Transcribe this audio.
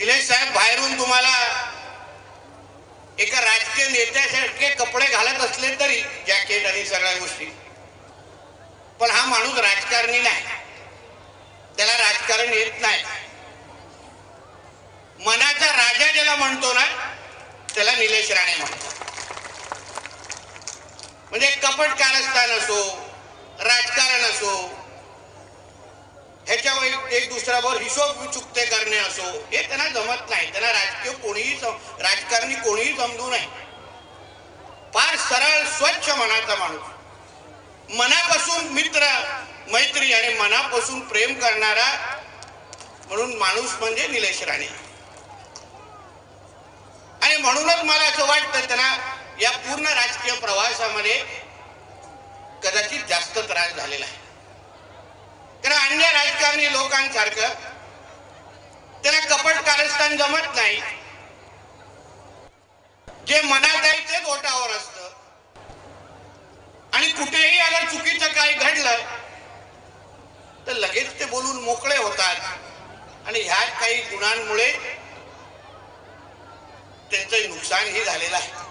निलेश साहेब बाहेरून तुम्हाला एका राजकीय नेत्यासारखे कपडे घालत असले तरी जॅकेट आणि सगळ्या गोष्टी. पण हा माणूस राजकारणी नाही. त्याला राजकारण येत नाही. मनाचा राजा ज्याला म्हणतो ना त्याला निलेश राणे म्हणतो म्हणजे कपट कारस्थान असो राजकारण एक- दुसऱ्यावर हिशोब चुकते करणे असो हे त्यांना जमत नाही. त्यांना राजकीय कोणीही राजकारणी कोणीही समजू नये. फार सरळ स्वच्छ मनाचा माणूस. मनापासून मित्र मैत्री आणि मनापासून प्रेम करणारा म्हणून माणूस म्हणजे निलेश राणे. आणि म्हणूनच मला असं वाटतं त्यांना या पूर्ण राजकीय प्रवासामध्ये कदाचित जास्त त्रास झालेला आहे. कारण अन्य राजकारणी लोकांसारखं त्यांना कपट कारस्थान जमत नाही. जे मनात आहे तेच ओटावर असत. आणि कुठेही अगर चुकीचं काही घडलं तर लगेच ते बोलून मोकळे होतात. आणि ह्या काही गुणांमुळे त्यांचं नुकसानही झालेलं आहे.